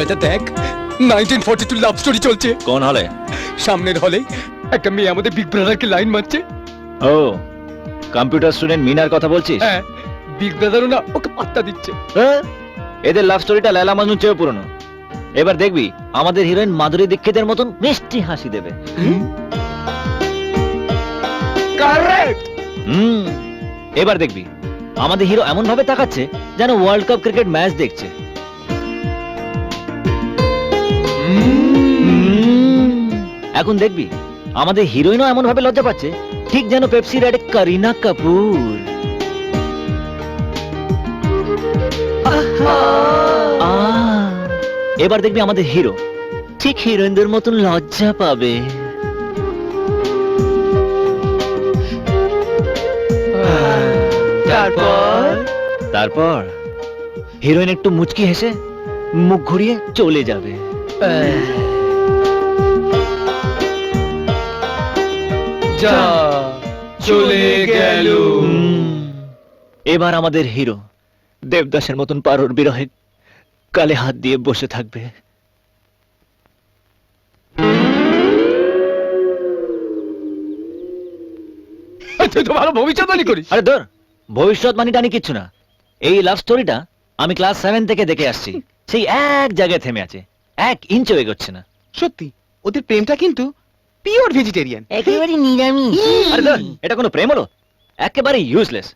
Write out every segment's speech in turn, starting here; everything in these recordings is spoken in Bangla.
রাজা দেখ nineteen forty two love story চলছে। কোন হলে? সামনের হলে একটা মেয়ে আমাদের বিগ ব্রাদারকে লাইন মারছে। ও কম্পিউটার স্টুডেন্ট মিনার কথা বলছিস? হ্যাঁ বিগ ব্রাদারও না ওকে পাত্তা দিচ্ছে। হ্যাঁ? এদের লাভ স্টোরিটা লেলা মাজনুর চেয়েও পুরনো। এবার দেখবি আমাদের হিরোইন মাধুরী দীক্ষিতের মতন মিষ্টি হাসি দেবে। কারেক্ট হুম এবার দেখবি আমাদের হিরো এমন ভাবে তাকাচ্ছে যেন ওয়ার্ল্ড কাপ ক্রিকেট ম্যাচ দেখছে। এখন দেখবি আমাদের হিরোইনও এমন ভাবে লজ্জা পাচ্ছে ঠিক যেন পেপসি রেডে করিনা কাপুর। এবার দেখবি আমাদের হিরো ঠিক হিরোইনদের মতন লজ্জা পাবে। তারপর? তারপর হিরোইন একটু মুচকি হেসে মুখ ঘুরিয়ে চলে যাবে। যা চলে গেল। এবার আমাদের হিরো দেবদাসের মতন পারোর বিরহে কালে হাত দিয়ে বসে থাকবে। তুই তো ভালো ভবিষ্যৎবাণী করিস। আরে ধর ভবিষ্যৎ টানি কিচ্ছু না। এই লাভ স্টোরিটা আমি ক্লাস সেভেন থেকে দেখে আসছি। সেই এক জায়গায় থেমে আছে। এক ইঞ্চও এগোচ্ছে না। সত্যি ওদের প্রেমটা কিন্তু পিওর ভেজিটেরিয়ান একেবারে নিরামিষ। আরে ধর এটা কোনো প্রেম হলো? একেবারে ইউজলেস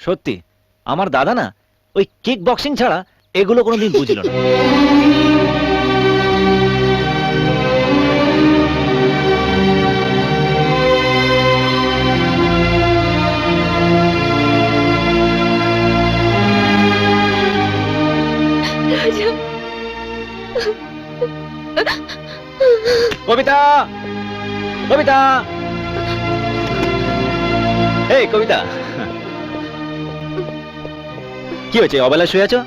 সত্যি আমার দাদা না ওই কিক বক্সিং ছাড়া এগুলো কোনোদিন বুঝলো না। কবিতা! কবিতা! এই, কবিতা! কি হয়েছে? অবেলা শুয়ে আছো?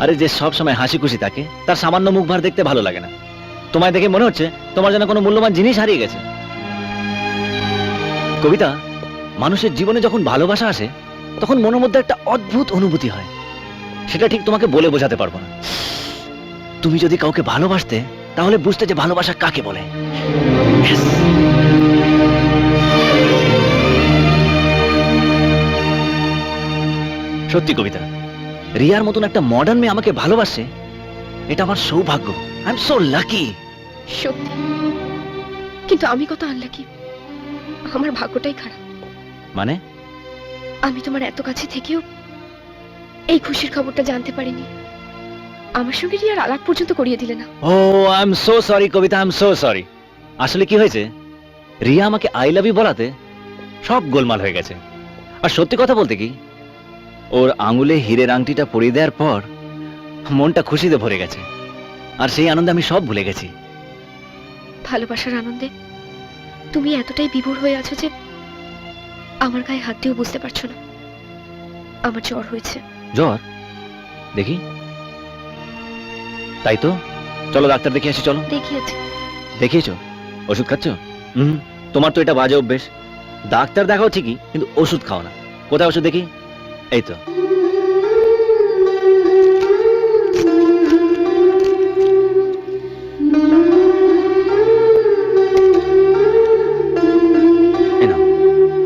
আরে যে সব সময় হাসি খুশি থাকে তার সামান্য মুখ ভার দেখতে ভালো লাগে না। তোমায় দেখে মনে হচ্ছে তোমার যেন কোনো মূল্যবান জিনিস হারিয়ে গেছে। কবিতা, মানুষের জীবনে যখন ভালোবাসা আসে, তখন মনের মধ্যে একটা অদ্ভুত অনুভূতি হয়। সেটা ঠিক তোমাকে বলে বোঝাতে পারব না। তুমি যদি কাউকে ভালোবাসতে তাহলে বুঝতে যে ভালোবাসা কাকে বলে। সত্যি কবিতা রিয়ার মতন একটা মডার্ন মেয়ে আমাকে ভালোবাসে এটা আমার সৌভাগ্য। আই এম সো লাকি সত্যি। কিন্তু আমি কত আনলাকি আমার ভাগ্যটাই খারাপ। মানে? আমি তোমার এত কাছে থেকেও এই খুশির খবরটা জানতে পারিনি। আমার সঙ্গে রিয়ার আলাপ পর্যন্ত করিয়ে দিলে না। ও I am so sorry Kabita I am so sorry আসলে কি হয়েছে? রিয়া আমাকে আই লাভ ইউ বলাতে সব গোলমাল হয়ে গেছে। আর সত্যি কথা বলতে কি ওর আঙুলে হীরের আংটিটা পরিয়ে দেওয়ার পর মনটা খুশিতে ভরে গেছে। আর সেই আনন্দে আমি সব ভুলে গেছি। ভালোবাসার আনন্দে তুমি এতটাই বিভোর হয়ে আছো যে আমার গায়ে হাত দিয়েও বুঝতে পারছ না। আমার জ্বর হয়েছে। জ্বর? দেখি। তাই তো? চলো ডাক্তার দেখে আসি চলো। দেখিয়েছে। দেখিয়েছো? ওষুধ খাচ্ছ? হুম তোমার তো এটা বাজে অভ্যেস। ডাক্তার দেখাও ঠিকই কিন্তু ওষুধ খাও না। কোথায় ওষুধ দেখি? এই তো।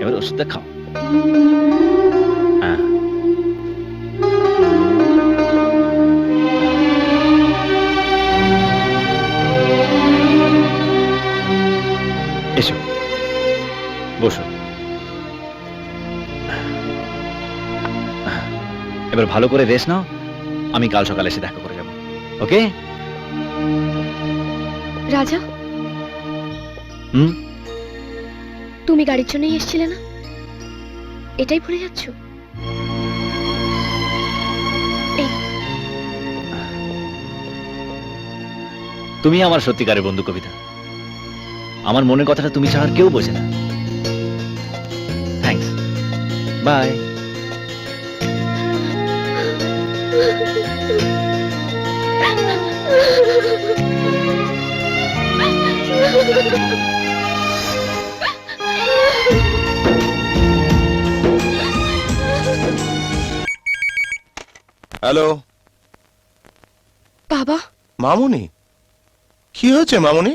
এবার ওষুধটা খাও। এবার ভালো করে রেস্ট নাও আমি কাল সকালে এসে দেখা করে যাব। ওকে রাজা? হুম? তুমি গাড়ির জন্যই এসেছিলে না? এটাই ভুলে যাচ্ছ? তুমি আমার সত্যিকারের বন্ধু কবিতা। আমার মনের কথাটা তুমি ছাড়া কেউ বোঝে না। Thanks bye hello. বাবা। মামুনি কি হয়েছে মামুনি?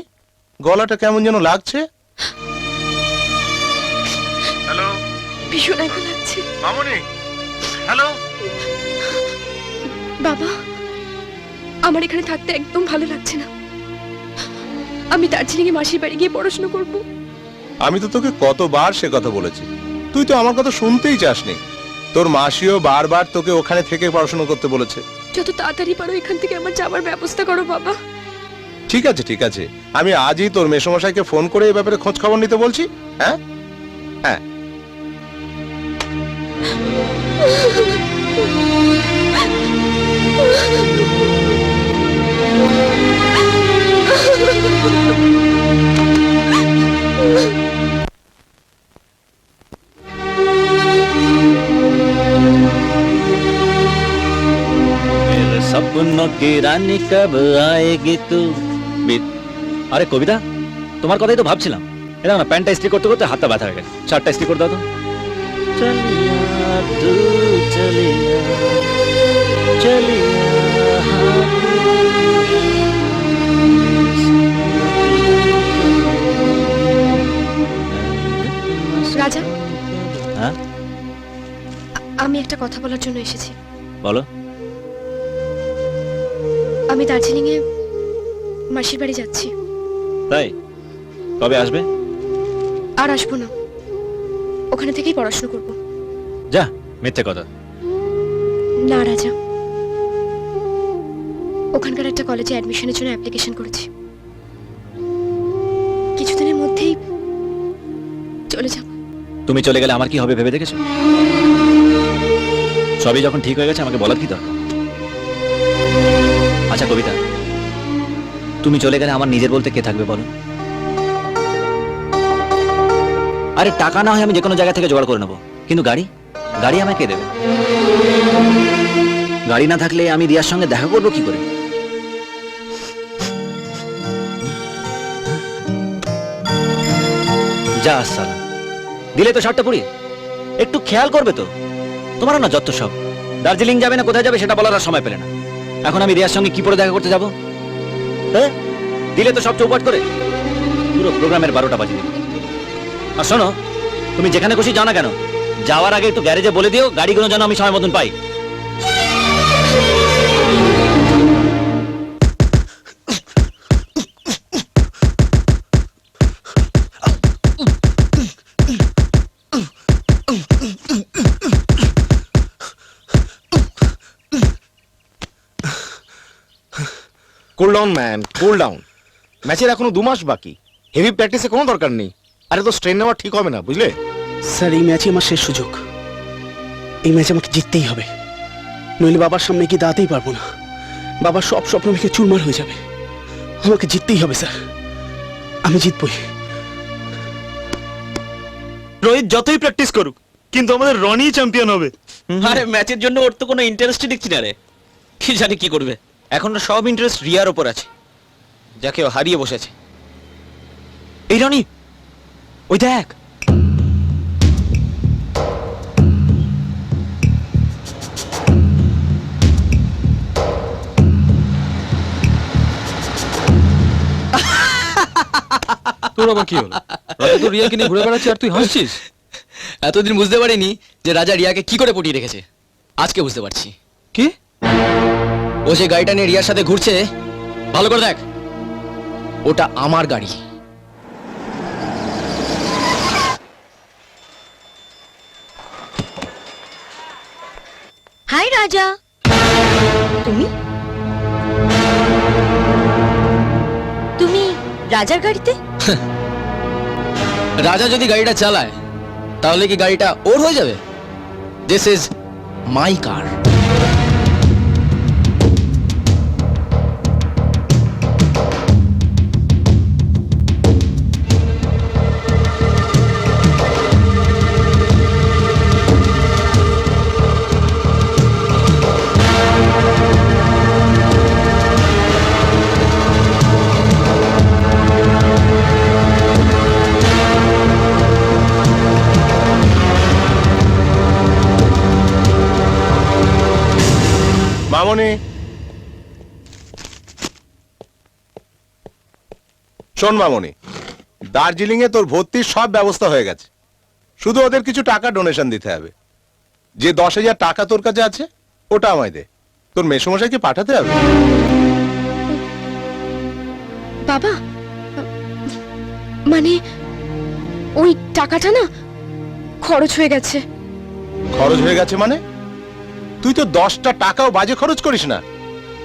গলাটা কেমন যেন লাগছে? হ্যালো। ভীষণ এখন লাগছে। মামুনি হ্যালো। বাবা আমার এখানে থাকতে একদম ভালো লাগছে না। আমি দার্জিলিং এ মাসির বাড়ি গিয়ে পড়াশোনা করব। আমি তো তোকে কতবার সে কথা বলেছি। তুই তো আমার কথা শুনতেই চাসনি। তোর মাসিও বারবার তোকে ওখানে থেকে পড়াশোনা করতে বলেছে। যত তাড়াতাড়ি পারো এখান থেকে আমার যাওয়ার ব্যবস্থা করো বাবা। ঠিক আছে ঠিক আছে। আমি আজই তোর মেসমশাইকে ফোন করে এই ব্যাপারে খোঁজ খবর নিতে বলছি হ্যাঁ? হ্যাঁ। मेरे সপনও কি রানী কব আয়েগি তু আরে কবিতা তোমার কথাই তো ভাবছিলাম এটা না প্যান্টটা ইস্ত্রি করতে করতে হাতটা ব্যথা হয়ে গেছে শার্টটা ইস্ত্রি করে দাও তো চলিয়া তু চলিয়া চলিয়া রাজা? হ্যাঁ? আমি একটা কথা বলার জন্য এসেছি। বলো। আমি দার্জিলিং এ মাসির বাড়ি যাচ্ছি। তাই? কবে আসবে? আর আসব না। ওখানে থেকেই পড়াশোনা করব। যা মিথ্যে কথা। না রাজা। ওখানকার একটা কলেজে অ্যাডমিশনের জন্য অ্যাপ্লিকেশন করেছি। কিছুদিনের মধ্যেই চলে যাব। তুমি চলে গেলে আমার কি হবে ভেবে দেখেছ? সবই যখন ঠিক হয়ে গেছে, আমাকে বলার কি দরকার? আচ্ছা কবিতা, তুমি চলে গেলে আমার নিজের বলতে কে থাকবে বলো? আরে, টাকা না হয় আমি যে কোনো জায়গা থেকে জোগাড় করে নেব। কিন্তু গাড়ি? গাড়ি আমায় কে দেবে? গাড়ি না থাকলে আমি রিয়ার সঙ্গে দেখা করব কি করে? যা, সালা। দিলে তো শার্টটা পুড়িয়ে একটু খেয়াল করবে তো। তোমারও না যত সব। দার্জিলিং যাবে না, কোথায় যাবে সেটা বলার আর সময় পেলে না। এখন আমি রিয়ার সঙ্গে কি পরে দেখা করতে যাব? হ্যাঁ? দিলে তো সব চৌপাট করে। পুরো প্রোগ্রামের বারোটা বাজে আর শোনো, তুমি যেখানে খুশি জানা কেন, যাওয়ার আগে একটু গ্যারেজে বলে দিও, গাড়িগুলো যেন আমি সময় মতন পাই। ডাউন ম্যান কুল ডাউন ম্যাচের এখনও দু মাস বাকি। হেভি প্র্যাকটিসে কোনো দরকার নেই। আরে তো স্ট্রেন নেওয়া ঠিক হবে না বুঝলে? স্যার এই ম্যাচই আমার শেষ সুযোগ। এই ম্যাচ আমাকে জিততেই হবে। নইলে বাবার সামনে গিয়ে দাঁড়াতেই পারব না। বাবার সব স্বপ্ন ভেঙে চুরমার হয়ে যাবে। আমাকে জিততেই হবে স্যার আমি জিতবই। রোহিত যতই প্র্যাকটিস করুক কিন্তু আমাদের রনি চ্যাম্পিয়ন হবে। আরে ম্যাচের জন্য ওর তো কোনো ইন্টারেস্টই দেখছি না রে। কি জানি কি করবে। এখন সব ইন্টারেস্ট রিয়ার ওপর আছে যাকে ও হারিয়ে বসেছে। এই রনি ওই দেখ। তোর আবার কি হলো? রাজা তো রিয়াকে নিয়ে ঘুরে বেড়াচ্ছে আর তুই হাসছিস? এতদিন বুঝতে পারিনি যে রাজা রিয়াকে কি করে পটিয়ে রেখেছে। আজকে বুঝতে পারছি। কি? ও যে গাড়িটা নিয়ে রিয়ার সাথে ঘুরছে ভালো করে দেখ। ওটা আমার গাড়ি। হাই রাজা। তুমি? তুমি রাজার গাড়িতে? রাজা যদি গাড়িটা চালায় তাহলে কি গাড়িটা ওর হয়ে যাবে? দিস ইজ মাই কার শোন মামনি দার্জিলিং এ তোর ভর্তির সব ব্যবস্থা হয়ে গেছে। শুধু ওদের কিছু টাকা ডোনেশন দিতে হবে। যে দশ হাজার টাকা তোর কাছে আছে ওটা আমায় দে। তোর মেসমশাইকে পাঠাতে হবে? বাবা মানে ওই টাকাটা না খরচ হয়ে গেছে। খরচ হয়ে গেছে মানে? তুই তো দশটা টাকাও বাজে খরচ করিস না।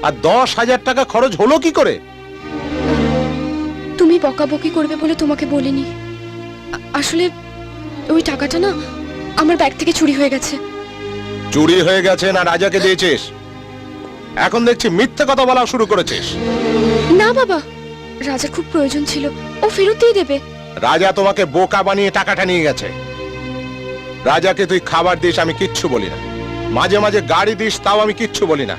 আর দশ হাজার টাকা খরচ হলো কি করে? তুমি বকাবকি করবে বলে তোমাকে বলিনি। আসলে ওই টাকাটা না আমার ব্যাগ থেকে চুরি হয়ে গেছে। চুরি হয়ে গেছে না রাজাকে দিয়েছিস? এখন দেখছি মিথ্যে কথা বলা শুরু করেছিস। না বাবা রাজার খুব প্রয়োজন ছিল। ও ফেরত দিয়ে দেবে। রাজা তোমাকে বোকা বানিয়ে টাকাটা নিয়ে গেছে। রাজাকে তুই খাবার দিস আমি কিচ্ছু বলি না। মাঝে মাঝে গাড়ি দিস তাও আমি কিচ্ছু বলি না।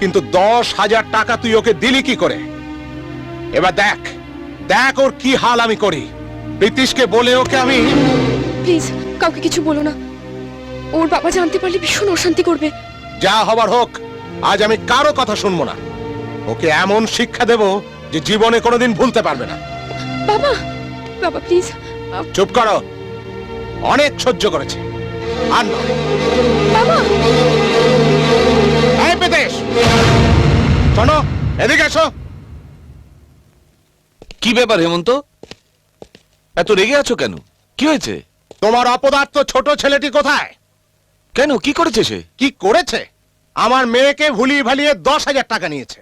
কিন্তু দশ হাজার টাকা তুই ওকে দিলি কি করে? এবার দেখ। দেখ ওর কি হাল আমি করি। প্রীতিশকে বলে ওকে আমি প্লিজ কাউকে কিছু বলো না। ওর বাবা জানতে পারলে ভীষণ অশান্তি করবে। যা হবার হোক আজ আমি কারও কথা শুনব না। ওকে এমন শিক্ষা দেব যে জীবনে কোনোদিন ভুলতে পারবে না। বাবা বাবা প্লিজ। চুপ করো। অনেক সহ্য করেছে। আর নয়। বাবা! এই পেতেশ শোনো এদিকে এসো। কি ব্যাপার হেমন্ত? এত রেগে আছো কেন? কি হয়েছে? তোমার অপদার্থ ছোট ছেলেটি কোথায়? কেন? কি করেছে সে? কি করেছে? আমার মেয়েকে ভুলিয়ে ভালিয়ে দশ হাজার টাকা নিয়েছে।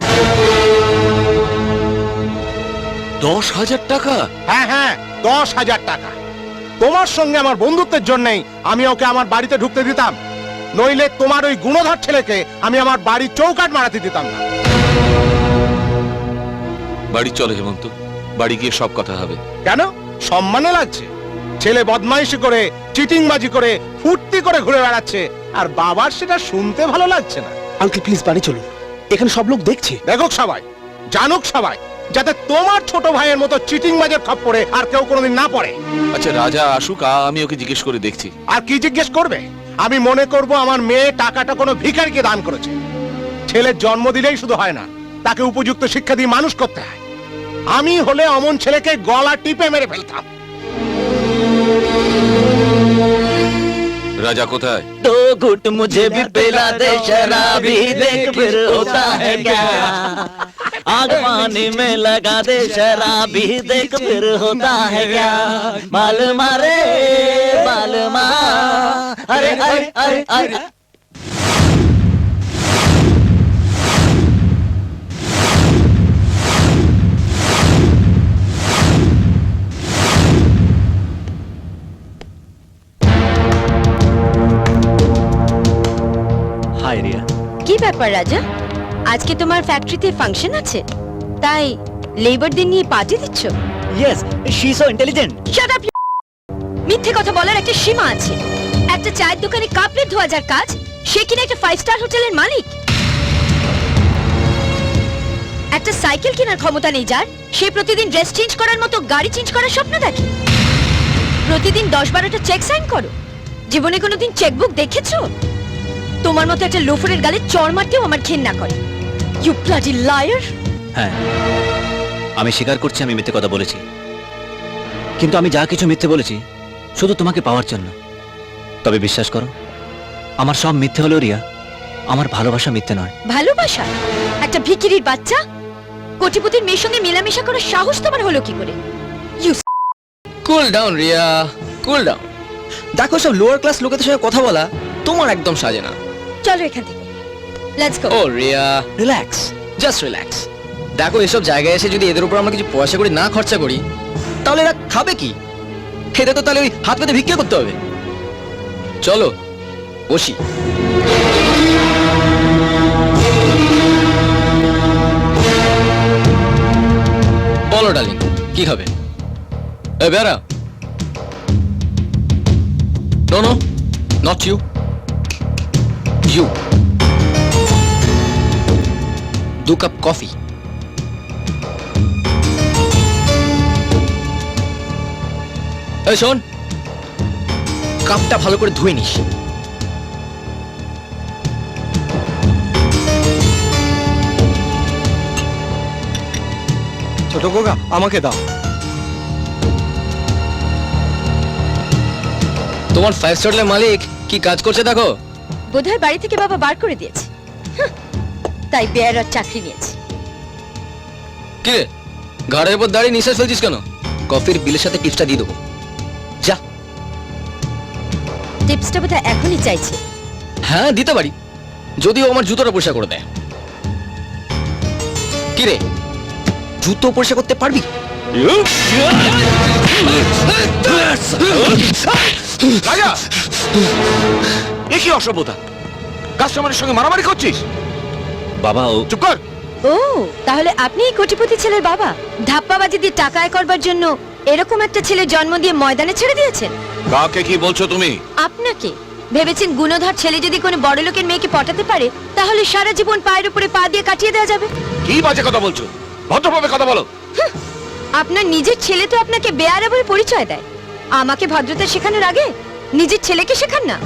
দশ হাজার টাকা? হ্যাঁ হ্যাঁ দশ হাজার টাকা। তোমার সঙ্গে আমার বন্ধুত্বের জন্যই আমি ওকে আমার বাড়িতে ঢুকতে দিতাম। নইলে তোমার ওই গুণধর ছেলেকে আমি আমার বাড়ির চৌকাট মারাতে দিতাম না। বাড়ি চলো হেমন্ত। বাড়ি গিয়ে সব কথা হবে। কেন? সম্মানে লাগছে। ছেলে বদমাইশি করে চিটিংবাজি করে ফুর্তি করে ঘুরে বেড়াচ্ছে। আর বাবার সেটা শুনতে ভালো লাগছে না। আঙ্কেল প্লিজ বাড়ি চলুন। এখানে সব লোক দেখছে। দেখুক সবাই জানুক সবাই যাতে তোমার ছোট ভাইয়ের মতো চিটিং বাজের খপ্পরে আর কেউ কোনোদিন না পড়ে। আচ্ছা রাজা আসুক আমি ওকে জিজ্ঞেস করে দেখছি। আর কি জিজ্ঞেস করবে? আমি মনে করব আমার মেয়ে টাকাটা কোনো ভিখারিকে দান করেছে। ছেলের জন্ম দিলেই শুধু হয় না তাকে উপযুক্ত শিক্ষা দিয়ে মানুষ করতে হয়। আমি হলে অমন ছেলেকে গলা টিপে মেরে ফেলতাম রাজা কোথায় दो घुट मुझे भी पिला दे शराबी देख फिर होता है क्या आग पानी में लगा दे शराबी देख फिर होता है क्या बाल मारे बाल मार अरे अरे अरे अरे ব্যাপার রাজা। আজকে তোমার ফ্যাক্টরিতে ফাংশন আছে তাই লেবারদের নিয়ে পার্টি দিচ্ছ? Yes she so intelligent shut up মিথ্যে কথা বলার একটা সীমা আছে। একটা চায়ের দোকানে কাপ প্লেট ধোয়া যার কাজ সে কিনা একটা ফাইভ স্টার হোটেলের মালিক। একটা সাইকেল কেনার ক্ষমতা নেই যার সে প্রতিদিন ড্রেস চেঞ্জ করার মতো গাড়ি চেঞ্জ করার স্বপ্ন দেখে। প্রতিদিন দশ বারোটা চেক সাইন করো। জীবনে কোনোদিন চেকবুক দেখেছ? তোমার মতো একটা লোফরের গালে চড় মারতেও আমার ঘেন্না করে। ইউ ব্লাডি লায়ার হ্যাঁ আমি স্বীকার করছি আমি মিথ্যে কথা বলেছি। কিন্তু আমি যা কিছু মিথ্যে বলেছি শুধু তোমাকে পাওয়ার জন্য। তবে বিশ্বাস করো আমার সব মিথ্যে হলো রিয়া। আমার ভালোবাসা মিথ্যে নয়। ভালোবাসা? একটা ভিকিরির বাচ্চা? কোটিপতির মেয়ের সঙ্গে মেলামেশা করার সাহস তোমার হলো কি করে? You cool down Riya. Cool down দেখো সব লোয়ার ক্লাস লোকেদের সঙ্গে কথা বলা তোমার একদম সাজে না। চলো এখান থেকে। Let's go O Riya. Relax just relax দেখো এসব জায়গায় এসে যদি এদের উপর আমরা কিছু পয়সা করে না খরচা করি তাহলে এরা খাবে কি? খেতে তো তাহলে ওই হাত পেতে ভিক্ষা করতে হবে। চলো বসি। বলো ডার্লিং কি খাবে? এ বেড়া। No no not you you দু কাপ কফি এই শোন কাপটা ভালো করে ধুয়ে নিস। ছোট গোগা আমাকে দাও। তোমার ফাইভ স্টারের মালিক কি কাজ করছে দেখো? বোধহয় বাড়ি থেকে বাবা বার করে দিয়েছে। তাই বেয়ারার চাকরি নিয়েছে। কি রে? ঘরের উপর দাঁড়িয়ে নিঃশ্বাস ফেলছিস কেন? কফির বিলের সাথে টিপসটা দিয়ে দেবো। যা। টিপসটা বোধহয় এখনই চাইছে। হ্যাঁ দিতে পারি। যদিও আমার জুতোটা পরিষ্কার করে দেয়। কি রে? জুতো পরিষ্কার করতে পারবি? রাজা! এ অসভ্যতা? কাস্টমারের সঙ্গে মারামারি করছিস? বাবা ও চুপ কর। ও তাহলে আপনিই কোটিপতি ছেলের বাবা? ধাপ্পাবাজি দিয়ে টাকা আয় করবার জন্য এরকম একটা ছেলে জন্ম দিয়ে ময়দানে ছেড়ে দিয়েছেন? কাকে কি বলছো তুমি? আপনাকে? ভেবেছেন গুণধর ছেলে যদি কোনো বড় লোকের মেয়েকে পটাতে পারে তাহলে সারা জীবন পায়ের উপরে পা দিয়ে কাটিয়ে দেওয়া যাবে? কি বাজে কথা বলছো? ভদ্রভাবে কথা বলো। আপনার নিজের ছেলে তো আপনাকে বেয়ারা বলে পরিচয় দেয়। আমাকে ভদ্রতা শেখানোর আগে নিজের ছেলেকে শেখান না?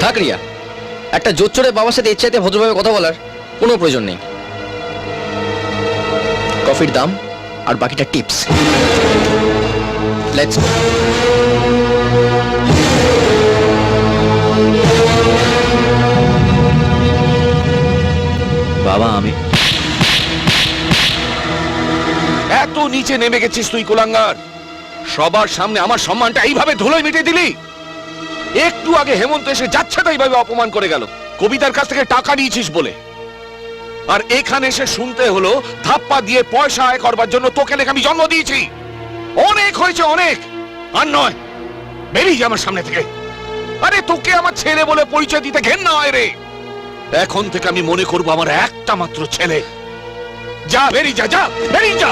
থাক রিয়া একটা জোচ্চরে বাবার সাথে ইচ্ছাইতে ভদ্রভাবে কথা বলার কোনো প্রয়োজন নেই। কফির দাম আর বাকিটা টিপস। লেটস বাবা আমি এত নিচে নেমে গেছিস তুই কুলাঙ্গার। সবার সামনে আমার সম্মানটা এইভাবে ধুলোয় মিটে দিলি? একটু আগে হেমন্ত এসে যাচ্ছে তাই এইভাবে অপমান করে গেল। কবিতার কাছ থেকে টাকা নিয়েছিস বলে। আর এখানে এসে শুনতে হলো, ধাপ্পা দিয়ে পয়সা আয় করবার জন্য তোকে নাকি আমি জন্ম দিয়েছি। অনেক হয়েছে, অনেক। আর নয়, বেরিয়ে আমার সামনে থেকে। আরে তোকে আমার ছেলে বলে পরিচয় দিতে ঘেন্না হয় রে। এখন থেকে আমি মনে করব আমার একটা মাত্র ছেলে। যা বেরিয়ে যা যা বেরিয়ে যা